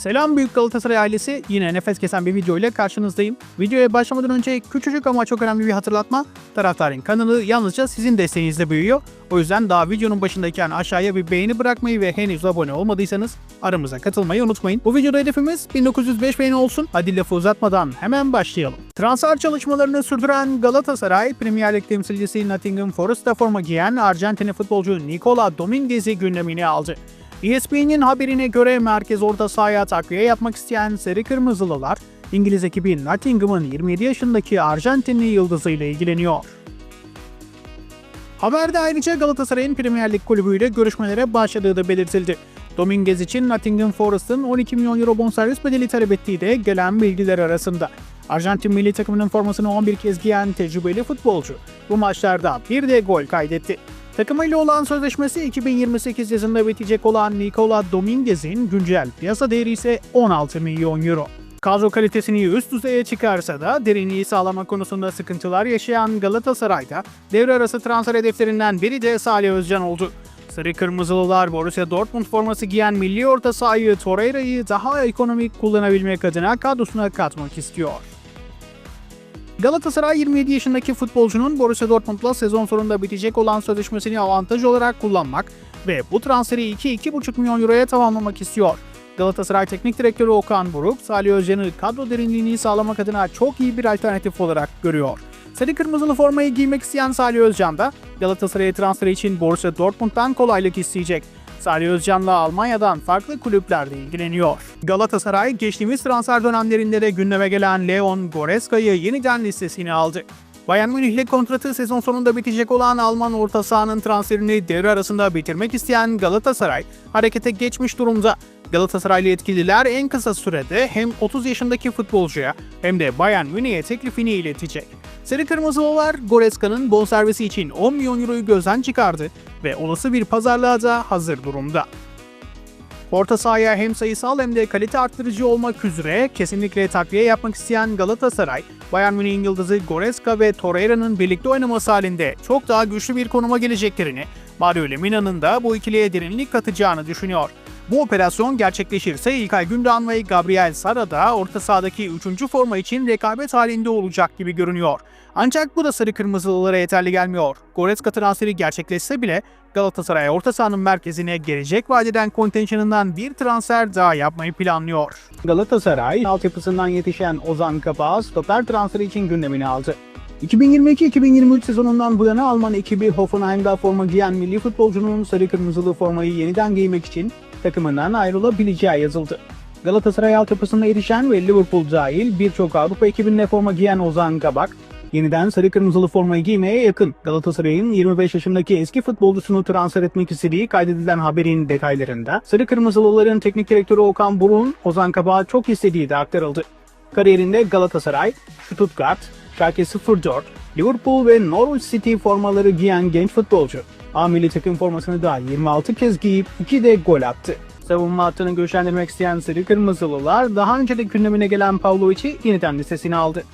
Selam büyük Galatasaray ailesi. Yine nefes kesen bir video ile karşınızdayım. Videoya başlamadan önce küçücük ama çok önemli bir hatırlatma. Taraftarın kanalı yalnızca sizin desteğinizle büyüyor. O yüzden daha videonun başındayken aşağıya bir beğeni bırakmayı ve henüz abone olmadıysanız aramıza katılmayı unutmayın. Bu videoda hedefimiz 1905 beğeni olsun. Hadi lafı uzatmadan hemen başlayalım. Transfer çalışmalarını sürdüren Galatasaray, Premier Lig temsilcisi Nottingham Forest'ta forma giyen Arjantinli futbolcu Nicola Dominguez'i gündemine aldı. ESPN'in haberine göre merkez orta sahaya takviye yapmak isteyen Sarı Kırmızılılar, İngiliz ekibi Nottingham'ın 27 yaşındaki Arjantinli yıldızıyla ilgileniyor. Haberde ayrıca Galatasaray'ın Premier Lig kulübüyle görüşmelere başladığı da belirtildi. Dominguez için Nottingham Forest'ın 12 milyon euro bonservis bedeli talep ettiği de gelen bilgiler arasında. Arjantin milli takımının formasını 11 kez giyen tecrübeli futbolcu bu maçlarda bir de gol kaydetti. Takımıyla olan sözleşmesi 2028 yazında bitecek olan Nicola Dominguez'in güncel piyasa değeri ise 16 milyon euro. Kadro kalitesini üst düzeye çıkarsa da derinliği sağlama konusunda sıkıntılar yaşayan Galatasaray'da devre arası transfer hedeflerinden biri de Salih Özcan oldu. Sarı Kırmızılılar Borussia Dortmund forması giyen milli orta sahayı Torreira'yı daha ekonomik kullanabilmek adına kadrosuna katmak istiyor. Galatasaray 27 yaşındaki futbolcunun Borussia Dortmund'la sezon sonunda bitecek olan sözleşmesini avantaj olarak kullanmak ve bu transferi 2-2,5 milyon euroya tamamlamak istiyor. Galatasaray Teknik Direktörü Okan Buruk, Salih Özcan'ı kadro derinliğini sağlamak adına çok iyi bir alternatif olarak görüyor. Sarı kırmızılı formayı giymek isteyen Salih Özcan da Galatasaray'a transferi için Borussia Dortmund'dan kolaylık isteyecek. Salih Özcan'la Almanya'dan farklı kulüplerde ilgileniyor. Galatasaray geçtiğimiz transfer dönemlerinde de gündeme gelen Leon Goreska'yı yeniden listesine aldı. Bayern Münih ile kontratı sezon sonunda bitecek olan Alman orta sahanın transferini devre arasında bitirmek isteyen Galatasaray harekete geçmiş durumda. Galatasaraylı yetkililer en kısa sürede hem 30 yaşındaki futbolcuya hem de Bayern Münih'e teklifini iletecek. Sarı Kırmızılılar Goreska'nın bonservisi için 10 milyon euroyu gözden çıkardı ve olası bir pazarlığa da hazır durumda. Orta sahaya hem sayısal hem de kalite arttırıcı olmak üzere kesinlikle takviye yapmak isteyen Galatasaray, Bayern Münih'in yıldızı Goreska ve Torreira'nın birlikte oynaması halinde çok daha güçlü bir konuma geleceklerini, Mario Lemina'nın da bu ikiliye derinlik katacağını düşünüyor. Bu operasyon gerçekleşirse İlkay Gündoğan ve Gabriel Sara da orta sahadaki 3. forma için rekabet halinde olacak gibi görünüyor. Ancak bu da sarı kırmızılılara yeterli gelmiyor. Goretzka transferi gerçekleşse bile Galatasaray orta sahanın merkezine gelecek vadeden kontenjanından bir transfer daha yapmayı planlıyor. Galatasaray altyapısından yetişen Ozan Kabak stoper transferi için gündemine aldı. 2022-2023 sezonundan bu yana Alman ekibi Hoffenheim'da forma giyen milli futbolcunun sarı kırmızılı formayı yeniden giymek için takımından ayrılabileceği yazıldı. Galatasaray altyapısına erişen ve Liverpool dahil birçok Avrupa ekibinde forma giyen Ozan Kabak, yeniden sarı kırmızılı formayı giymeye yakın. Galatasaray'ın 25 yaşındaki eski futbolcusunu transfer etmek istediği kaydedilen haberin detaylarında Sarı Kırmızılıların teknik direktörü Okan Buruk'un Ozan Kabak'ı çok istediği de aktarıldı. Kariyerinde Galatasaray, Stuttgart, Schalke 04, Liverpool ve Norwich City formaları giyen genç futbolcu. A milli takım formasını da 26 kez giyip 2 de gol attı. Savunma hattını güçlendirmek isteyen Sarı Kırmızılılar daha önce de gündemine gelen Pavlovic'i yeniden listesine aldı.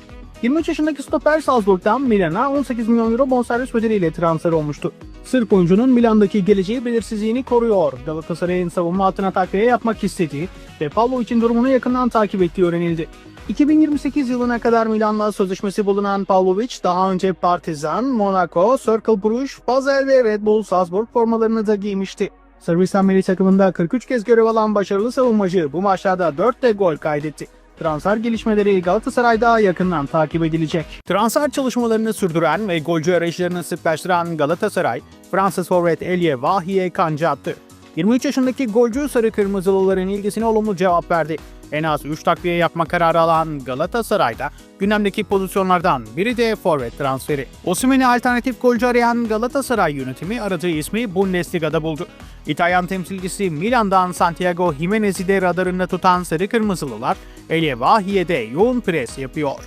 23 yaşındaki stoper Salzburg'dan Milan'a 18 milyon euro bonservis bedeliyle transfer olmuştu. Sırp oyuncunun Milan'daki geleceği belirsizliğini koruyor. Galatasaray'ın savunma hattına takviye yapmak istediği ve Pavlovic'in durumunu yakından takip ettiği öğrenildi. 2028 yılına kadar Milan'la sözleşmesi bulunan Pavlovic daha önce Partizan, Monaco, Cercle Bruges, Basel ve Red Bull Salzburg formalarını da giymişti. Sırbistan milli takımında 43 kez görev alan başarılı savunmacı bu maçlarda 4 de gol kaydetti. Transfer gelişmeleri Galatasaray'da yakından takip edilecek. Transfer çalışmalarını sürdüren ve golcü arayışlarını sıklaştıran Galatasaray, Fransız forvet Elie Vahiye kanca attı. 23 yaşındaki golcü Sarı Kırmızılıların ilgisine olumlu cevap verdi. En az 3 takviye yapma kararı alan Galatasaray'da gündemdeki pozisyonlardan biri de forvet transferi. Osimhen'e alternatif golcü arayan Galatasaray yönetimi aradığı ismi Bundesliga'da buldu. İtalyan temsilcisi Milan'dan Santiago Jimenez'i de radarında tutan Sarı Kırmızılılar, Elie Vahiye'de yoğun pres yapıyor.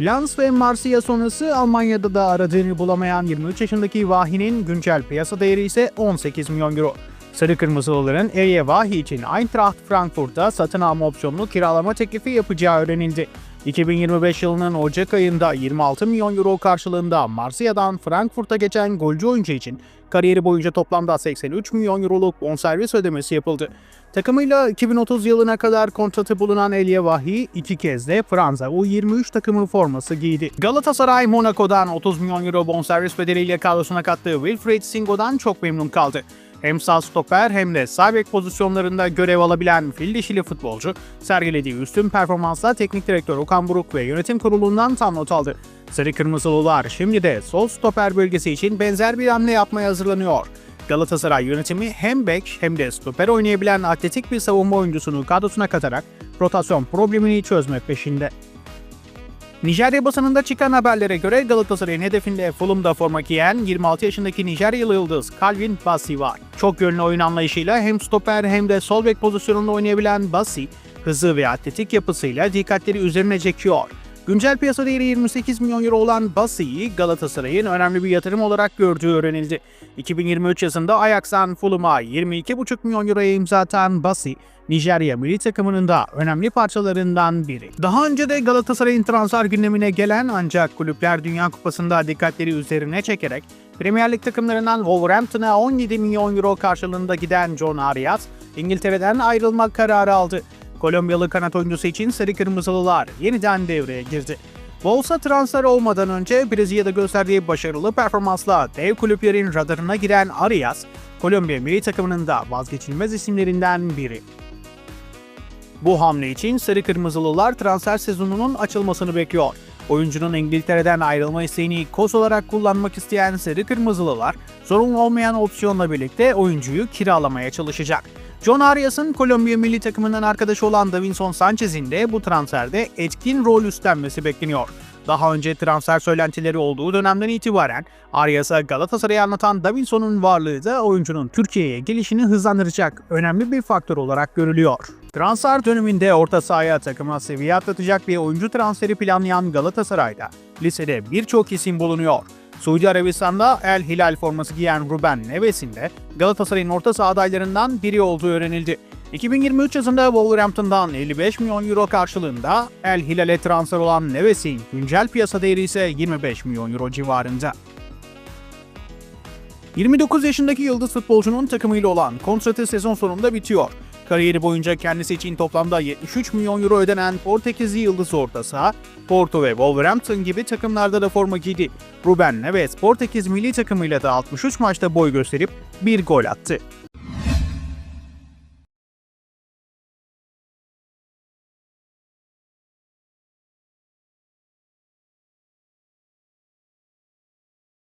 Lens ve Marsilya sonrası Almanya'da da aradığını bulamayan 23 yaşındaki Vahi'nin güncel piyasa değeri ise 18 milyon euro. Sarı Kırmızılıların Elie Vahi için Eintracht Frankfurt'ta satın alma opsiyonlu kiralama teklifi yapacağı öğrenildi. 2025 yılının Ocak ayında 26 milyon euro karşılığında Marsilya'dan Frankfurt'a geçen golcü oyuncu için kariyeri boyunca toplamda 83 milyon euroluk bonservis ödemesi yapıldı. Takımıyla 2030 yılına kadar kontratı bulunan Elie Vahi iki kez de Fransa U23 takımı forması giydi. Galatasaray Monaco'dan 30 milyon euro bonservis bedeliyle kadrosuna kattığı Wilfried Singo'dan çok memnun kaldı. Hem sağ stoper hem de sağ bek pozisyonlarında görev alabilen fil dişili futbolcu sergilediği üstün performansla teknik direktör Okan Buruk ve yönetim kurulundan tam not aldı. Sarı Kırmızılılar şimdi de sol stoper bölgesi için benzer bir hamle yapmaya hazırlanıyor. Galatasaray yönetimi hem bek hem de stoper oynayabilen atletik bir savunma oyuncusunu kadrosuna katarak rotasyon problemini çözmek peşinde. Nijerya basınında çıkan haberlere göre Galatasaray'ın hedefinde Fulham'da forma giyen 26 yaşındaki Nijeryalı yıldız Calvin Bassi var. Çok yönlü oyun anlayışıyla hem stoper hem de sol bek pozisyonunda oynayabilen Bassi, hızı ve atletik yapısıyla dikkatleri üzerine çekiyor. Güncel piyasa değeri 28 milyon euro olan Bassi'yi Galatasaray'ın önemli bir yatırım olarak gördüğü öğrenildi. 2023 yazında Ajax'tan Fulham'a 22,5 milyon euroya imza atan Bassi, Nijerya milli takımının da önemli parçalarından biri. Daha önce de Galatasaray'ın transfer gündemine gelen ancak Kulüpler Dünya Kupası'nda dikkatleri üzerine çekerek Premier Lig takımlarından Wolverhampton'a 17 milyon euro karşılığında giden John Arias, İngiltere'den ayrılmak kararı aldı. Kolombiyalı kanat oyuncusu için Sarı Kırmızılılar yeniden devreye girdi. Wolves'a transfer olmadan önce Brezilya'da gösterdiği başarılı performansla dev kulüplerin radarına giren Arias, Kolombiya milli takımının da vazgeçilmez isimlerinden biri. Bu hamle için Sarı Kırmızılılar transfer sezonunun açılmasını bekliyor. Oyuncunun İngiltere'den ayrılma isteğini koz olarak kullanmak isteyen Sarı Kırmızılılar, sorun olmayan opsiyonla birlikte oyuncuyu kiralamaya çalışacak. John Arias'ın Kolombiya milli takımından arkadaşı olan Davinson Sanchez'in de bu transferde etkin rol üstlenmesi bekleniyor. Daha önce transfer söylentileri olduğu dönemden itibaren Arias'a Galatasaray'ı anlatan Davinson'un varlığı da oyuncunun Türkiye'ye gelişini hızlandıracak önemli bir faktör olarak görülüyor. Transfer döneminde orta sahaya takıma seviye atlatacak bir oyuncu transferi planlayan Galatasaray'da lisede birçok isim bulunuyor. Suudi Arabistan'da El Hilal forması giyen Ruben Neves'in de Galatasaray'ın orta saha adaylarından biri olduğu öğrenildi. 2023 yazında Wolverhampton'dan 55 milyon euro karşılığında El Hilal'e transfer olan Neves'in güncel piyasa değeri ise 25 milyon euro civarında. 29 yaşındaki yıldız futbolcunun takımıyla olan kontratı sezon sonunda bitiyor. Kariyeri boyunca kendisi için toplamda 73 milyon euro ödenen Portekizli yıldız orta saha, Porto ve Wolverhampton gibi takımlarda da forma giydi. Ruben Neves Portekiz milli takımıyla da 63 maçta boy gösterip bir gol attı.